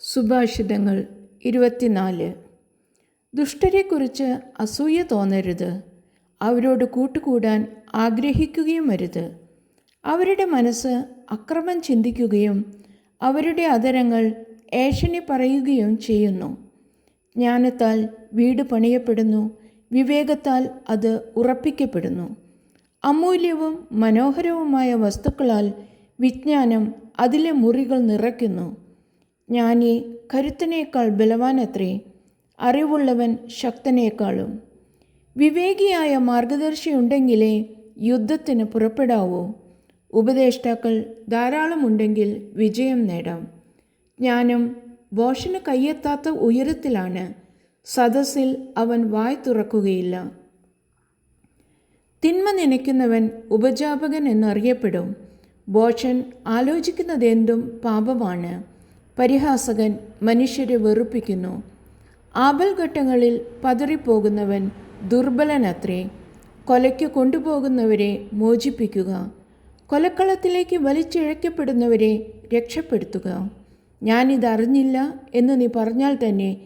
സുഭാഷിതങ്ങൾ ഇരുപത്തിനാല്. ദുഷ്ടരെക്കുറിച്ച് അസൂയ തോന്നരുത്. അവരോട് കൂട്ടുകൂടാൻ ആഗ്രഹിക്കുകയും വരുത് അവരുടെ മനസ്സ് അക്രമം ചിന്തിക്കുകയും അവരുടെ അതരങ്ങൾ ഏഷണി പറയുകയും ചെയ്യുന്നു. ജ്ഞാനത്താൽ വീട് പണിയപ്പെടുന്നു. വിവേകത്താൽ അത് ഉറപ്പിക്കപ്പെടുന്നു. അമൂല്യവും മനോഹരവുമായ വസ്തുക്കളാൽ വിജ്ഞാനം അതിലെ മുറികൾ നിറയ്ക്കുന്നു. ജ്ഞാനി കരുത്തനേക്കാൾ ബലവാനത്രേ അറിവുള്ളവൻ ശക്തനേക്കാളും. വിവേകിയായ മാർഗദർശിയുണ്ടെങ്കിലേ യുദ്ധത്തിന് പുറപ്പെടാവൂ. ഉപദേഷ്ടാക്കൾ ധാരാളമുണ്ടെങ്കിൽ വിജയം നേടാം. ജ്ഞാനം ബോഷന് കയ്യെത്താത്ത ഉയരത്തിലാണ്. സദസ്സിൽ അവൻ വായ് തുറക്കുകയില്ല. തിന്മ നനയ്ക്കുന്നവൻ ഉപജാപകൻ എന്നറിയപ്പെടും. ബോഷൻ ആലോചിക്കുന്നതെന്തും പാപമാണ്. പരിഹാസകൻ മനുഷ്യരെ വെറുപ്പിക്കുന്നു. ആപൽഘട്ടങ്ങളിൽ പതറിപ്പോകുന്നവൻ ദുർബലനത്രേ. കൊലയ്ക്ക് കൊണ്ടുപോകുന്നവരെ മോചിപ്പിക്കുക. കൊലക്കളത്തിലേക്ക് വലിച്ചിഴക്കപ്പെടുന്നവരെ രക്ഷപ്പെടുത്തുക. ഞാനിതറിഞ്ഞില്ല എന്ന് നീ പറഞ്ഞാൽ തന്നെ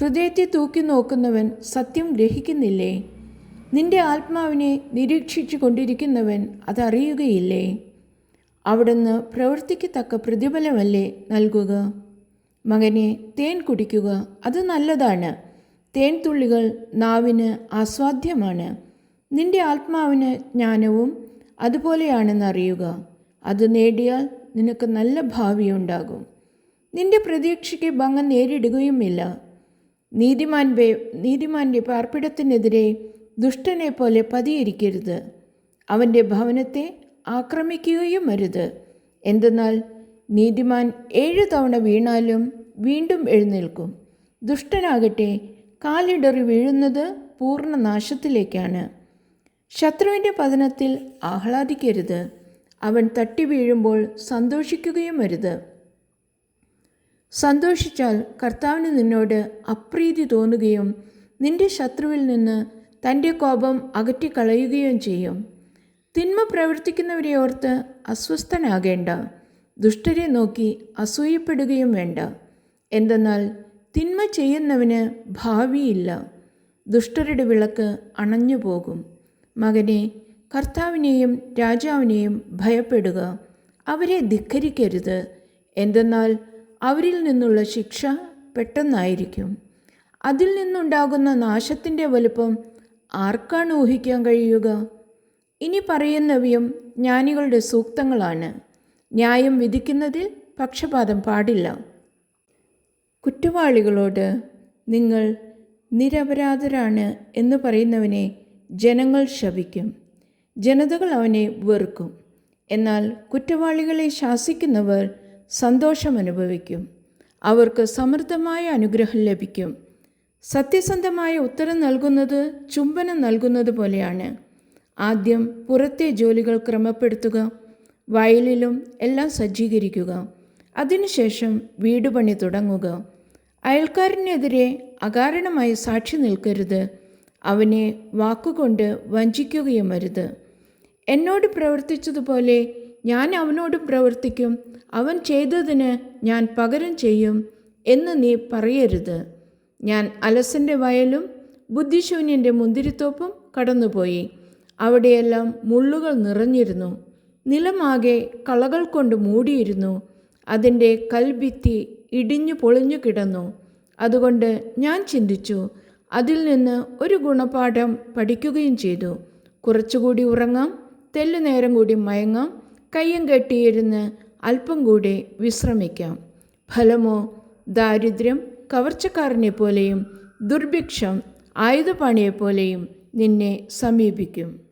ഹൃദയത്തെ തൂക്കി നോക്കുന്നവൻ സത്യം ഗ്രഹിക്കുന്നില്ലേ? നിന്റെ ആത്മാവിനെ നിരീക്ഷിച്ചു കൊണ്ടിരിക്കുന്നവൻ അതറിയുകയില്ലേ? അവിടുന്ന് പ്രവൃത്തിക്കത്തക്ക പ്രതിഫലമല്ലേ നൽകുക? മകനെ തേൻ കുടിക്കുക അത് നല്ലതാണ്. തേൻ തുള്ളികൾ നാവിന് ആസ്വാദ്യമാണ്. നിന്റെ ആത്മാവിന് ജ്ഞാനവും അതുപോലെയാണെന്ന് അറിയുക അത് നേടിയാൽ നിനക്ക് നല്ല ഭാവിയുണ്ടാകും. നിന്റെ പ്രതീക്ഷയ്ക്ക് ഭംഗം നേരിടുകയുമില്ല. നീതിമാന്റെ നീതിമാന്റെ പാർപ്പിടത്തിനെതിരെ ദുഷ്ടനെ പോലെ പതിയിരിക്കരുത്. അവന്റെ ഭവനത്തെ ആക്രമിക്കുകയും അരുത് എന്തെന്നാൽ നീതിമാൻ ഏഴ് തവണ വീണാലും വീണ്ടും എഴുന്നേൽക്കും. ദുഷ്ടനാകട്ടെ കാലിടറി വീഴുന്നത് പൂർണ നാശത്തിലേക്കാണ് ശത്രുവിന്റെ പതനത്തിൽ ആഹ്ലാദിക്കരുത്. അവൻ തട്ടി വീഴുമ്പോൾ സന്തോഷിക്കുകയും അരുത് സന്തോഷിച്ചാൽ കർത്താവിന് നിന്നോട് അപ്രീതി തോന്നുകയും നിന്റെ ശത്രുവിൽ നിന്ന് തന്റെ കോപം അകറ്റിക്കളയുകയും ചെയ്യും. തിന്മ പ്രവർത്തിക്കുന്നവരെ ഓർത്ത് അസ്വസ്ഥനാകേണ്ട. ദുഷ്ടരെ നോക്കി അസൂയപ്പെടുകയും വേണ്ട. എന്തെന്നാൽ തിന്മ ചെയ്യുന്നവന് ഭാവിയില്ല. ദുഷ്ടരുടെ വിളക്ക് അണഞ്ഞു പോകും. മകനെ കർത്താവിനെയും രാജാവിനെയും ഭയപ്പെടുക. അവരെ ധിക്കരിക്കരുത്. എന്തെന്നാൽ അവരിൽ നിന്നുള്ള ശിക്ഷ പെട്ടെന്നായിരിക്കും. അതിൽ നിന്നുണ്ടാകുന്ന നാശത്തിന്റെ വലുപ്പം ആർക്കാണ് ഊഹിക്കാൻ കഴിയുക? ഇനി പറയുന്നവയും ജ്ഞാനികളുടെ സൂക്തങ്ങളാണ്. ന്യായം വിധിക്കുന്നതിൽ പക്ഷപാതം പാടില്ല. കുറ്റവാളികളോട് നിങ്ങൾ നിരപരാധരാണ് എന്ന് പറയുന്നവനെ ജനങ്ങൾ ശപിക്കും. ജനതകൾ അവനെ വെറുക്കും. എന്നാൽ കുറ്റവാളികളെ ശാസിക്കുന്നവർ സന്തോഷമനുഭവിക്കും അവർക്ക് സമൃദ്ധമായ അനുഗ്രഹം ലഭിക്കും. സത്യസന്ധമായ ഉത്തരം നൽകുന്നത് ചുംബനം നൽകുന്നത് പോലെയാണ്. ആദ്യം പുറത്തെ ജോലികൾ ക്രമപ്പെടുത്തുക വയലിലും എല്ലാം സജ്ജീകരിക്കുക. അതിനുശേഷം വീട് പണി തുടങ്ങുക. അയൽക്കാരനെതിരെ അകാരണമായി സാക്ഷി നിൽക്കരുത്. അവനെ വാക്കുകൊണ്ട് വഞ്ചിക്കുകയും അരുത്. എന്നോട് പ്രവർത്തിച്ചതുപോലെ ഞാൻ അവനോടും പ്രവർത്തിക്കും. അവൻ ചെയ്തതിന് ഞാൻ പകരം ചെയ്യും എന്ന് നീ പറയരുത്. ഞാൻ അലസന്റെ വയലും ബുദ്ധിശൂന്യന്റെ മുന്തിരിത്തോപ്പും കടന്നുപോയി. അവിടെയെല്ലാം മുള്ളുകൾ നിറഞ്ഞിരുന്നു. നിലമാകെ കളകൾ കൊണ്ട് മൂടിയിരുന്നു. അതിന്റെ കൽഭിത്തി ഇടിഞ്ഞു പൊളിഞ്ഞു കിടന്നു. അതുകൊണ്ട് ഞാൻ ചിന്തിച്ചു അതിൽ നിന്ന് ഒരു ഗുണപാഠം പഠിക്കുകയും ചെയ്തു. കുറച്ചുകൂടി ഉറങ്ങാം തെല്ലു നേരം കൂടി മയങ്ങാം കയ്യും കെട്ടിയിരുന്ന് അല്പം കൂടി വിശ്രമിക്കാം. ഫലമോ ദാരിദ്ര്യം കവർച്ചക്കാരനെ പോലെയും ദുർഭിക്ഷം ആയുധപാണിയെപ്പോലെയും നിന്നെ സമീപിക്കും.